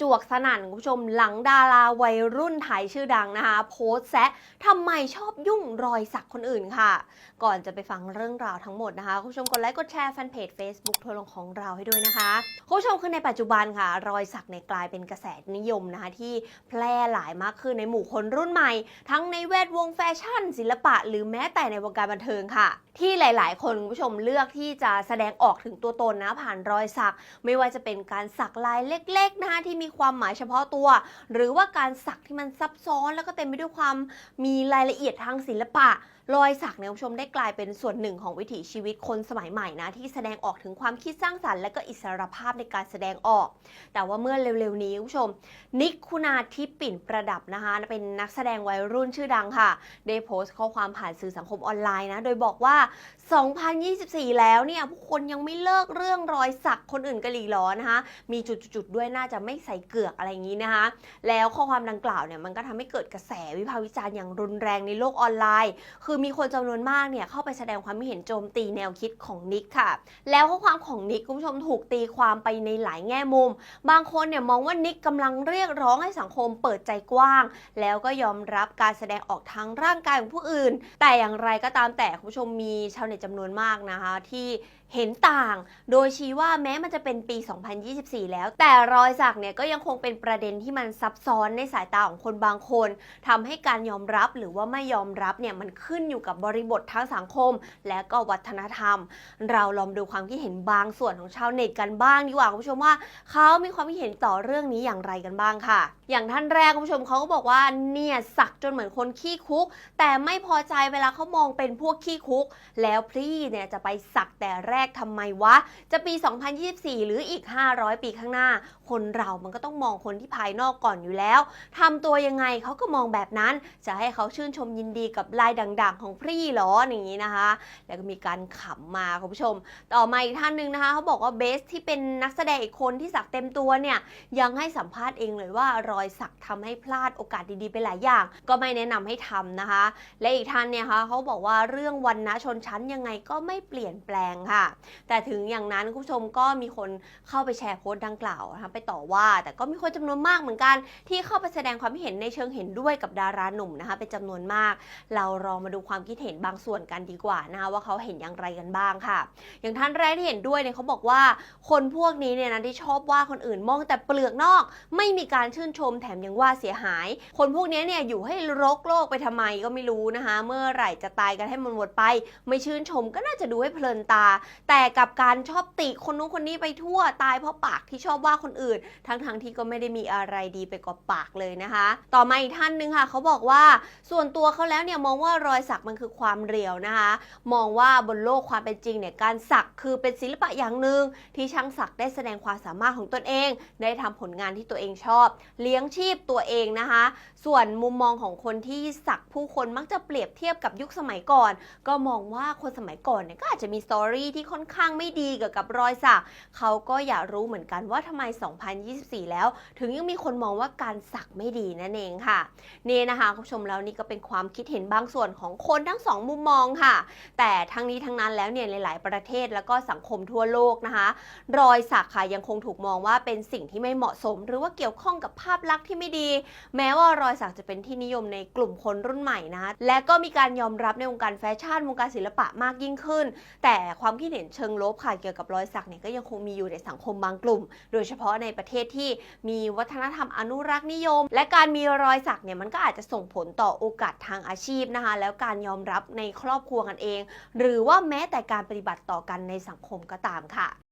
จวกสนั่นคุณผู้ชมหลังดาราวัยรุ่นไทยชื่อดังนะคะ โพสแซะทำไมชอบยุ่งรอยสักคนอื่นค่ะ ก่อนจะไปฟังเรื่องราวทั้งหมดนะคะคุณผู้ชมกดไลค์กดแชร์แฟนเพจ Facebook ทัวร์ลงของเราให้ด้วยนะคะคุณผู้ชมคือในปัจจุบันค่ะ รอยสักเนี่ยกลายเป็นกระแสนิยมนะคะที่แพร่หลายมากขึ้นในหมู่คนรุ่นใหม่ ทั้งในแวดวงแฟชั่น ศิลปะ หรือแม้แต่ในวงการบันเทิงค่ะ ที่หลาย ๆ คนคุณผู้ชมเลือกที่จะแสดงออกถึงตัวตนนะผ่านรอยสัก ไม่ว่าจะเป็นการสักลายเล็ก ๆ นะคะที่มีความหมายเฉพาะตัว หรือว่าการสักที่มันซับซ้อนแล้วก็เต็มไปด้วยความมีรายละเอียดทางศิลปะ รอยสักเนี่ยคุณผู้ชมได้กลายเป็นส่วนหนึ่งของวิถีชีวิตคนสมัยใหม่นะที่แสดงออกถึงความคิดสร้างสรรค์และก็อิสรภาพในการแสดงออก แต่ว่าเมื่อเร็วๆนี้คุณผู้ชม นิกคุณาทิพย์ปิ่นประดับนะคะ เป็นนักแสดงวัยรุ่นชื่อดังค่ะ ได้โพสต์ข้อความผ่านสื่อสังคมออนไลน์นะโดยบอกว่า 2024 แล้วเนี่ยผู้คนยังไม่เลิกเรื่องรอยสักคนอื่นกันอีกหรอนะคะมีจุดๆด้วยน่าจะไม่ใส่เกือกอะไรอย่างนี้นะคะ แล้วข้อความดังกล่าวเนี่ยมันก็ทำให้เกิดกระแสวิพากษ์วิจารณ์อย่างรุนแรงในโลกออนไลน์ คือมีคนจำนวนมากเนี่ยเข้าไปแสดงความเห็นโจมตีแนวคิดของนิกค่ะ แล้วข้อความของนิกคุณผู้ชมถูกตีความไปในหลายแง่มุม บางคนเนี่ยมองว่านิกกำลังเรียกร้องให้สังคมเปิดใจกว้าง แล้วก็ยอมรับการแสดงออกทางร่างกายของผู้อื่น แต่อย่างไรก็ตามแต่คุณผู้ชมมีชาวเน็ตจำนวนมากนะคะที่เห็นต่าง โดยชี้ว่าแม้มันจะเป็นปี 2024 แล้ว แต่รอยสักเนี่ยก็ยังคงเป็นประเด็นที่มันซับซ้อนในสายตาของคนบางคนทำให้การยอมรับหรือว่าไม่ยอมรับเนี่ยมันขึ้นอยู่กับบริบททางสังคม และก็วัฒนธรรม เราลองดูความคิดเห็นบางส่วนของชาวเน็ตกันบ้างดีกว่าคุณผู้ชมว่าเขามีความคิดเห็นต่อเรื่องนี้อย่างไรกันบ้างค่ะ อย่างท่านแรกคุณผู้ชมเขาก็บอกว่าเนี่ยสักจนเหมือนคนขี้คุก แต่ไม่พอใจเวลาเขามองเป็นพวกขี้คุก แล้วพี่เนี่ยจะไปสักแต่แรกทำไมวะ จะปี 2024 หรืออีก 500 ปีข้างหน้า คนเรามันก็ต้องมองคนที่ภายนอกก่อนอยู่แล้วทำตัวยังไงเขาก็มองแบบนั้น จะให้เขาชื่นชมยินดีกับลายด่างของพี่หรออย่างนี้นะคะ แล้วก็มีการขำมาคุณผู้ชม ต่อมาอีกท่านหนึ่งนะคะเขาบอกว่าเบสที่เป็นนักแสดงอีกคนที่สักเต็มตัวเนี่ยยังให้สัมภาษณ์เองเลยว่ารอยสักทำให้พลาดโอกาสดีๆไปหลายอย่าง ก็ไม่แนะนำให้ทำนะคะ และอีกท่านเนี่ยคะเขาบอกว่าเรื่องวันนะชนชั้นยังไงก็ไม่เปลี่ยนแปลงค่ะ แต่ถึงอย่างนั้นคุณผู้ชมก็มีคนเข้าไปแชร์โพสต์ดังกล่าวนะคะไปต่อว่า แต่ก็มีคนจำนวนมากเหมือนกัน ที่เข้าไปแสดงความเห็นในเชิงเห็นด้วยกับดาราหนุ่มนะคะเป็นจำนวนมาก เราลองมาดูความคิดเห็นบางส่วนกันดีกว่านะคะว่าเขาเห็นอย่างไรกันบ้างค่ะ อย่างท่านแรกที่เห็นด้วยเนี่ยเขาบอกว่าคนพวกนี้เนี่ยนะที่ชอบว่าคนอื่นมองแต่เปลือกนอก ไม่มีการชื่นชมแถมยังว่าเสียหาย คนพวกนี้เนี่ยอยู่ให้รกโลกไปทำไมก็ไม่รู้นะคะ เมื่อไหร่จะตายกันให้มันหมดไป ไม่ชื่นชมก็น่าจะดูให้เพลินตา แต่กับการชอบติคนนู้นคนนี้ไปทั่วตายเพราะปากที่ชอบว่าคนอื่น ทั้งๆทที่ก็ไม่ได้มีอะไรดีไปกว่าปากเลยนะคะ ต่อมาอีกท่านหนึงค่ะเขาบอกว่าส่วนตัวเขาแล้วเนี่ยมองว่ารอยสักมันคือความเรียวนะคะ มองว่าบนโลกความเป็นจริงเนี่ยการสักคือเป็นศิลปะอย่างหนึ่งที่ช่างสักได้แสดงความสามารถของตนเอง ได้ทำผลงานที่ตัวเองชอบ เลี้ยงชีพตัวเองนะคะ ส่วนมุมมองของคนที่สักผู้คนมักจะเปรียบเทียบกับยุคสมัยก่อน ก็มองว่าคนสมัยก่อนเนี่ยก็อาจจะมีสตอรี่ที่ค่อนข้างไม่ดีเกี่ยวกับรอยสักเขาก็อยากรู้เหมือนกันว่าทำไม 2024 แล้ว ถึงยังมีคนมองว่าการสักไม่ดีนั่นเองค่ะ นี่นะคะคุณผู้ชมแล้วนี่ก็เป็นความคิดเห็นบางส่วนของคนทั้งสองมุมมองค่ะ แต่ทั้งนี้ทั้งนั้นแล้วเนี่ยหลาย ๆ ประเทศแล้วก็สังคมทั่วโลกนะคะ รอยสักค่ะยังคงถูกมองว่าเป็นสิ่งที่ไม่เหมาะสม หรือว่าเกี่ยวข้องกับภาพลักษณ์ที่ไม่ดี แม้ว่ารอยสักจะเป็นที่นิยมในกลุ่มคนรุ่นใหม่นะคะและก็มีการยอมรับในวงการแฟชั่นวงการศิลปะมากยิ่งขึ้น แต่ความคิดเห็นเชิงลบค่ะเกี่ยวกับรอยสักเนี่ยก็ยังคงมีอยู่ในสังคมบางกลุ่ม โดยเฉพาะในประเทศที่มีวัฒนธรรมอนุรักษ์นิยม และการมีรอยสักเนี่ยมันก็อาจจะส่งผลต่อโอกาสทางอาชีพนะคะแล้วการยอมรับในครอบครัวกันเอง หรือว่าแม้แต่การปฏิบัติต่อกันในสังคมก็ตามค่ะ